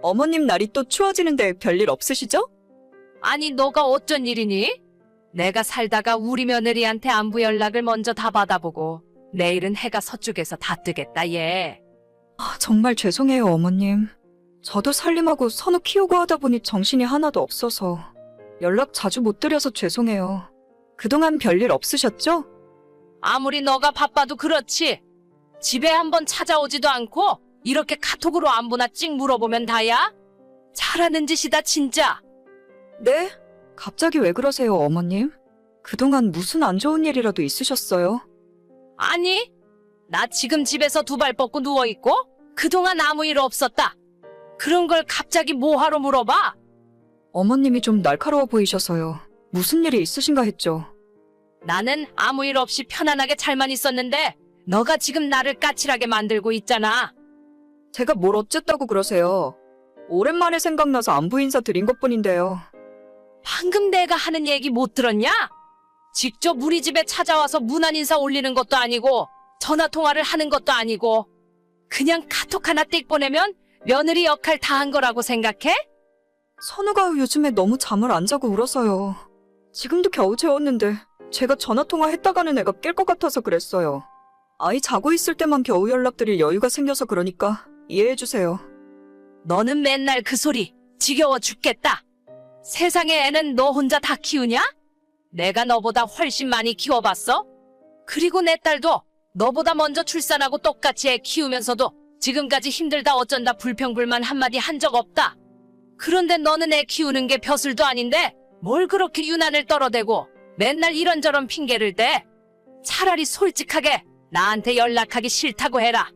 어머님 날이 또 추워지는데 별일 없으시죠? 아니, 너가 어쩐 일이니? 내가 살다가 우리 며느리한테 안부 연락을 먼저 다 받아보고 내일은 해가 서쪽에서 다 뜨겠다, 얘. 아, 정말 죄송해요, 어머님. 저도 살림하고 선우 키우고 하다 보니 정신이 하나도 없어서 연락 자주 못 드려서 죄송해요. 그동안 별일 없으셨죠? 아무리 너가 바빠도 그렇지. 집에 한번 찾아오지도 않고 이렇게 카톡으로 안부나 찍 물어보면 다야? 잘하는 짓이다, 진짜. 네? 갑자기 왜 그러세요, 어머님? 그동안 무슨 안 좋은 일이라도 있으셨어요? 아니, 나 지금 집에서 두 발 뻗고 누워있고 그동안 아무 일 없었다. 그런 걸 갑자기 뭐하러 물어봐? 어머님이 좀 날카로워 보이셔서요. 무슨 일이 있으신가 했죠. 나는 아무 일 없이 편안하게 잘만 있었는데 너가 지금 나를 까칠하게 만들고 있잖아. 제가 뭘 어쨌다고 그러세요. 오랜만에 생각나서 안부 인사 드린 것 뿐인데요. 방금 내가 하는 얘기 못 들었냐? 직접 우리 집에 찾아와서 문안 인사 올리는 것도 아니고 전화 통화를 하는 것도 아니고 그냥 카톡 하나 띡 보내면 며느리 역할 다 한 거라고 생각해? 선우가 요즘에 너무 잠을 안 자고 울어서요. 지금도 겨우 재웠는데 제가 전화 통화 했다가는 애가 깰 것 같아서 그랬어요. 아이 자고 있을 때만 겨우 연락드릴 여유가 생겨서 그러니까 이해해주세요. 너는 맨날 그 소리 지겨워 죽겠다. 세상에 애는 너 혼자 다 키우냐? 내가 너보다 훨씬 많이 키워봤어? 그리고 내 딸도 너보다 먼저 출산하고 똑같이 애 키우면서도 지금까지 힘들다 어쩐다 불평불만 한마디 한 적 없다. 그런데 너는 애 키우는 게 벼슬도 아닌데 뭘 그렇게 유난을 떨어대고 맨날 이런저런 핑계를 대? 차라리 솔직하게 나한테 연락하기 싫다고 해라.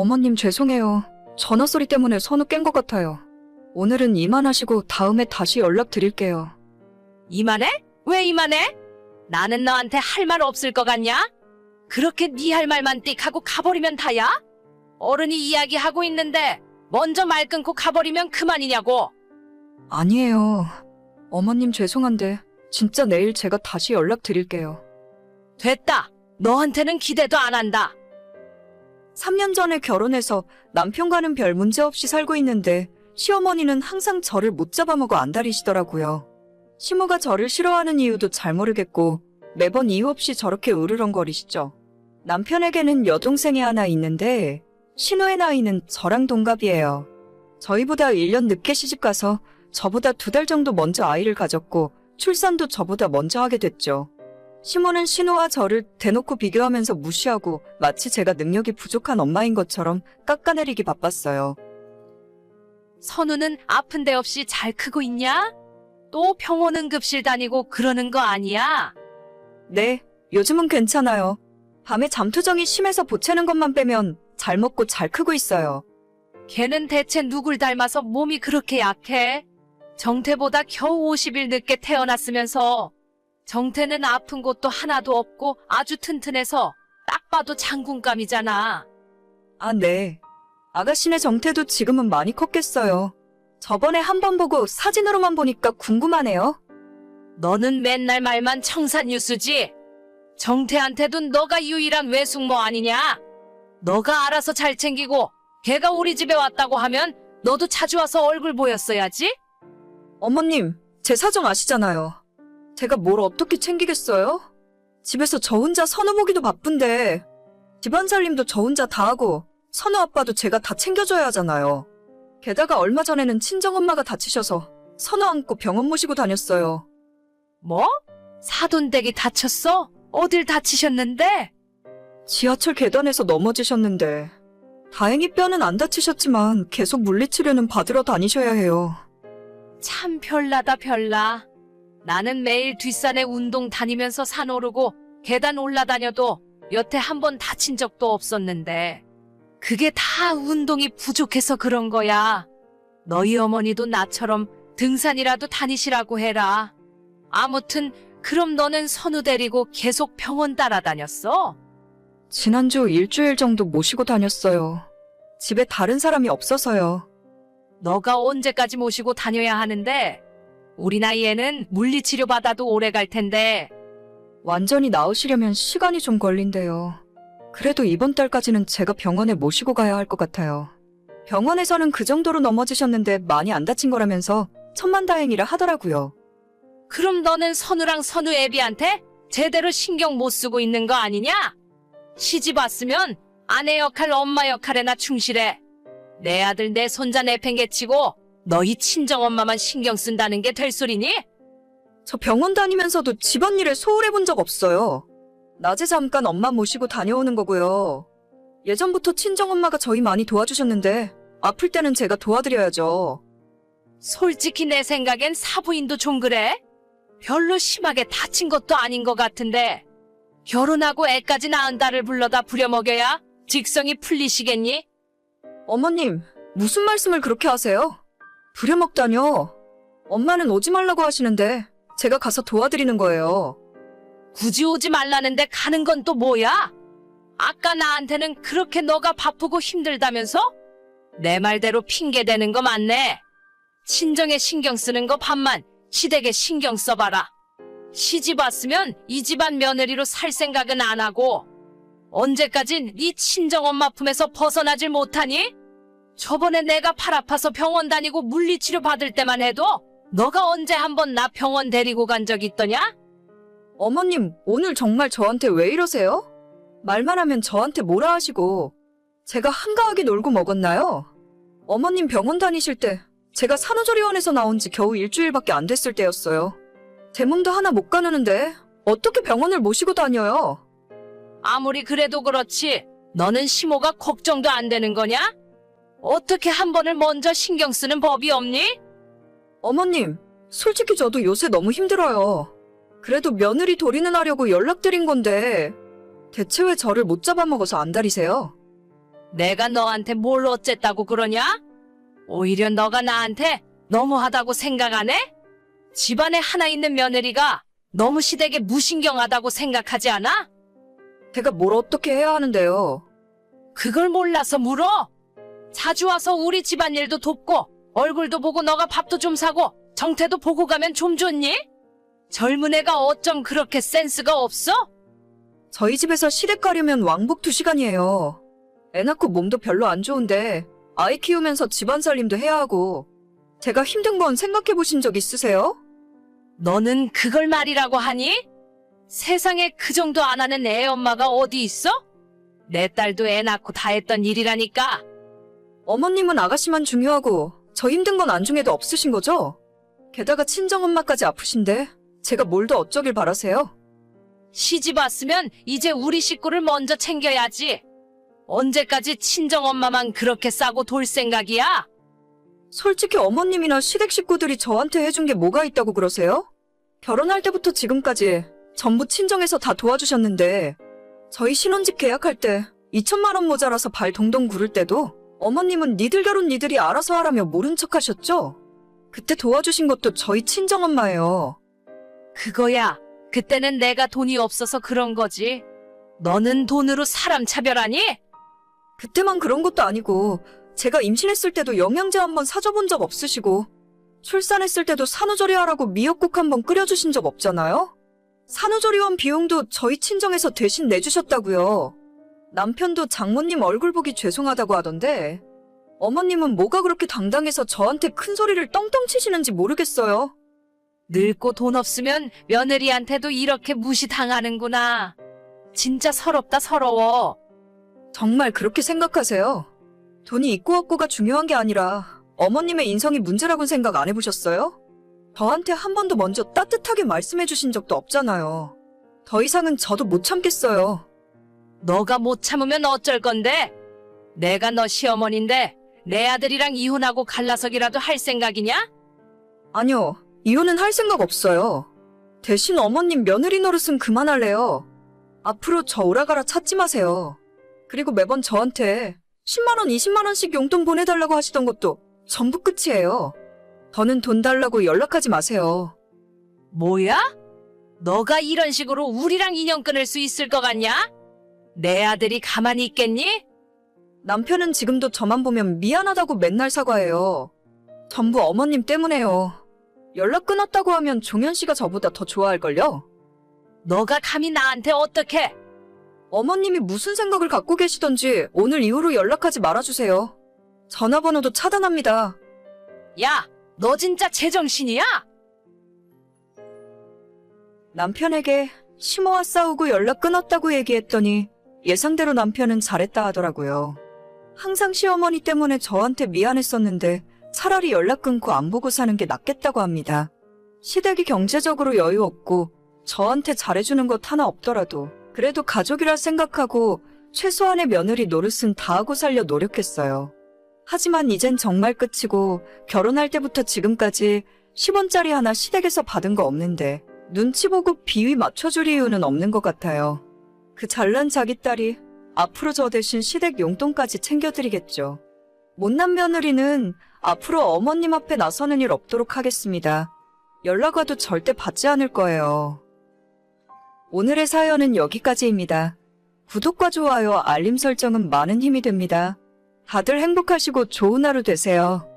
어머님 죄송해요. 전화 소리 때문에 선우 깬 것 같아요. 오늘은 이만하시고 다음에 다시 연락드릴게요. 이만해? 왜 이만해? 나는 너한테 할 말 없을 것 같냐? 그렇게 네 할 말만 띡 하고 가버리면 다야? 어른이 이야기하고 있는데 먼저 말 끊고 가버리면 그만이냐고. 아니에요. 어머님 죄송한데 진짜 내일 제가 다시 연락드릴게요. 됐다. 너한테는 기대도 안 한다. 3년 전에 결혼해서 남편과는 별 문제 없이 살고 있는데 시어머니는 항상 저를 못 잡아먹어 안달이시더라고요. 시모가 저를 싫어하는 이유도 잘 모르겠고 매번 이유 없이 저렇게 으르렁거리시죠. 남편에게는 여동생이 하나 있는데 신우의 나이는 저랑 동갑이에요. 저희보다 1년 늦게 시집가서 저보다 두 달 정도 먼저 아이를 가졌고 출산도 저보다 먼저 하게 됐죠. 시모는 신우와 저를 대놓고 비교하면서 무시하고 마치 제가 능력이 부족한 엄마인 것처럼 깎아내리기 바빴어요. 선우는 아픈 데 없이 잘 크고 있냐? 또 병원 응급실 다니고 그러는 거 아니야? 네, 요즘은 괜찮아요. 밤에 잠투정이 심해서 보채는 것만 빼면 잘 먹고 잘 크고 있어요. 걔는 대체 누굴 닮아서 몸이 그렇게 약해? 정태보다 겨우 50일 늦게 태어났으면서 정태는 아픈 곳도 하나도 없고 아주 튼튼해서 딱 봐도 장군감이잖아. 아, 네. 아가씨네 정태도 지금은 많이 컸겠어요. 저번에 한 번 보고 사진으로만 보니까 궁금하네요. 너는 맨날 말만 청산유수지? 정태한테도 너가 유일한 외숙모 아니냐? 너가 알아서 잘 챙기고 걔가 우리 집에 왔다고 하면 너도 자주 와서 얼굴 보였어야지? 어머님, 제 사정 아시잖아요. 제가 뭘 어떻게 챙기겠어요? 집에서 저 혼자 선우 보기도 바쁜데 집안 살림도 저 혼자 다 하고 선우 아빠도 제가 다 챙겨줘야 하잖아요. 게다가 얼마 전에는 친정엄마가 다치셔서 선우 안고 병원 모시고 다녔어요. 뭐? 사돈댁이 다쳤어? 어딜 다치셨는데? 지하철 계단에서 넘어지셨는데 다행히 뼈는 안 다치셨지만 계속 물리치료는 받으러 다니셔야 해요. 참 별나다 별나. 나는 매일 뒷산에 운동 다니면서 산 오르고 계단 올라다녀도 여태 한 번 다친 적도 없었는데 그게 다 운동이 부족해서 그런 거야. 너희 어머니도 나처럼 등산이라도 다니시라고 해라. 아무튼 그럼 너는 선우 데리고 계속 병원 따라다녔어? 지난주 일주일 정도 모시고 다녔어요. 집에 다른 사람이 없어서요. 너가 언제까지 모시고 다녀야 하는데 우리 나이에는 물리치료 받아도 오래 갈 텐데 완전히 나으시려면 시간이 좀 걸린대요. 그래도 이번 달까지는 제가 병원에 모시고 가야 할 것 같아요. 병원에서는 그 정도로 넘어지셨는데 많이 안 다친 거라면서 천만다행이라 하더라고요. 그럼 너는 선우랑 선우 애비한테 제대로 신경 못 쓰고 있는 거 아니냐? 시집 왔으면 아내 역할, 엄마 역할에나 충실해. 내 아들, 내 손자 내팽개치고 너희 친정 엄마만 신경 쓴다는 게 될 소리니? 저 병원 다니면서도 집안일에 소홀해 본 적 없어요. 낮에 잠깐 엄마 모시고 다녀오는 거고요. 예전부터 친정엄마가 저희 많이 도와주셨는데 아플 때는 제가 도와드려야죠. 솔직히 내 생각엔 사부인도 좀 그래. 별로 심하게 다친 것도 아닌 것 같은데 결혼하고 애까지 낳은 딸을 불러다 부려먹여야 직성이 풀리시겠니? 어머님, 무슨 말씀을 그렇게 하세요? 부려먹다뇨. 엄마는 오지 말라고 하시는데 제가 가서 도와드리는 거예요. 굳이 오지 말라는데 가는 건 또 뭐야? 아까 나한테는 그렇게 너가 바쁘고 힘들다면서? 내 말대로 핑계 대는 거 맞네. 친정에 신경 쓰는 거 반만 시댁에 신경 써봐라. 시집 왔으면 이 집안 며느리로 살 생각은 안 하고 언제까지 네 친정 엄마 품에서 벗어나질 못하니? 저번에 내가 팔 아파서 병원 다니고 물리치료 받을 때만 해도 너가 언제 한번 나 병원 데리고 간 적 있더냐? 어머님, 오늘 정말 저한테 왜 이러세요? 말만 하면 저한테 뭐라 하시고 제가 한가하게 놀고 먹었나요? 어머님 병원 다니실 때 제가 산후조리원에서 나온 지 겨우 일주일밖에 안 됐을 때였어요. 제 몸도 하나 못 가누는데 어떻게 병원을 모시고 다녀요? 아무리 그래도 그렇지. 너는 시모가 걱정도 안 되는 거냐? 어떻게 한 번을 먼저 신경 쓰는 법이 없니? 어머님, 솔직히 저도 요새 너무 힘들어요. 그래도 며느리 도리는 하려고 연락드린 건데 대체 왜 저를 못 잡아먹어서 안달이세요? 내가 너한테 뭘 어쨌다고 그러냐? 오히려 너가 나한테 너무하다고 생각 안 해? 집안에 하나 있는 며느리가 너무 시댁에 무신경하다고 생각하지 않아? 제가 뭘 어떻게 해야 하는데요? 그걸 몰라서 물어? 자주 와서 우리 집안일도 돕고 얼굴도 보고 너가 밥도 좀 사고 정태도 보고 가면 좀 좋니? 젊은 애가 어쩜 그렇게 센스가 없어? 저희 집에서 시댁 가려면 왕복 2시간이에요. 애 낳고 몸도 별로 안 좋은데 아이 키우면서 집안 살림도 해야 하고 제가 힘든 건 생각해 보신 적 있으세요? 너는 그걸 말이라고 하니? 세상에 그 정도 안 하는 애 엄마가 어디 있어? 내 딸도 애 낳고 다 했던 일이라니까. 어머님은 아가씨만 중요하고 저 힘든 건 안중에도 없으신 거죠? 게다가 친정엄마까지 아프신데 제가 뭘 더 어쩌길 바라세요? 시집 왔으면 이제 우리 식구를 먼저 챙겨야지. 언제까지 친정엄마만 그렇게 싸고 돌 생각이야? 솔직히 어머님이나 시댁 식구들이 저한테 해준 게 뭐가 있다고 그러세요? 결혼할 때부터 지금까지 전부 친정에서 다 도와주셨는데 저희 신혼집 계약할 때 2천만 원 모자라서 발 동동 구를 때도 어머님은 니들 결혼 니들이 알아서 하라며 모른 척 하셨죠? 그때 도와주신 것도 저희 친정엄마예요. 그거야. 그때는 내가 돈이 없어서 그런 거지. 너는 돈으로 사람 차별하니? 그때만 그런 것도 아니고 제가 임신했을 때도 영양제 한 번 사줘본 적 없으시고 출산했을 때도 산후조리 하라고 미역국 한 번 끓여주신 적 없잖아요? 산후조리원 비용도 저희 친정에서 대신 내주셨다고요. 남편도 장모님 얼굴 보기 죄송하다고 하던데 어머님은 뭐가 그렇게 당당해서 저한테 큰 소리를 떵떵 치시는지 모르겠어요. 늙고 돈 없으면 며느리한테도 이렇게 무시당하는구나. 진짜 서럽다 서러워. 정말 그렇게 생각하세요? 돈이 있고 없고가 중요한 게 아니라 어머님의 인성이 문제라고는 생각 안 해보셨어요? 저한테 한 번도 먼저 따뜻하게 말씀해 주신 적도 없잖아요. 더 이상은 저도 못 참겠어요. 너가 못 참으면 어쩔 건데? 내가 너 시어머니인데 내 아들이랑 이혼하고 갈라서기라도 할 생각이냐? 아니요, 이혼은 할 생각 없어요. 대신 어머님 며느리 노릇은 그만할래요. 앞으로 저 오라가라 찾지 마세요. 그리고 매번 저한테 10만원, 20만원씩 용돈 보내달라고 하시던 것도 전부 끝이에요. 더는 돈 달라고 연락하지 마세요. 뭐야? 너가 이런 식으로 우리랑 인연 끊을 수 있을 것 같냐? 내 아들이 가만히 있겠니? 남편은 지금도 저만 보면 미안하다고 맨날 사과해요. 전부 어머님 때문에요. 연락 끊었다고 하면 종현 씨가 저보다 더 좋아할걸요? 너가 감히 나한테 어떻게? 어머님이 무슨 생각을 갖고 계시던지 오늘 이후로 연락하지 말아주세요. 전화번호도 차단합니다. 야, 너 진짜 제정신이야? 남편에게 시모와 싸우고 연락 끊었다고 얘기했더니 예상대로 남편은 잘했다 하더라고요. 항상 시어머니 때문에 저한테 미안했었는데 차라리 연락 끊고 안 보고 사는 게 낫겠다고 합니다. 시댁이 경제적으로 여유 없고 저한테 잘해주는 것 하나 없더라도 그래도 가족이라 생각하고 최소한의 며느리 노릇은 다하고 살려 노력했어요. 하지만 이젠 정말 끝이고 결혼할 때부터 지금까지 10원짜리 하나 시댁에서 받은 거 없는데 눈치 보고 비위 맞춰줄 이유는 없는 것 같아요. 그 잘난 자기 딸이 앞으로 저 대신 시댁 용돈까지 챙겨드리겠죠. 못난 며느리는 앞으로 어머님 앞에 나서는 일 없도록 하겠습니다. 연락 와도 절대 받지 않을 거예요. 오늘의 사연은 여기까지입니다. 구독과 좋아요, 알림 설정은 많은 힘이 됩니다. 다들 행복하시고 좋은 하루 되세요.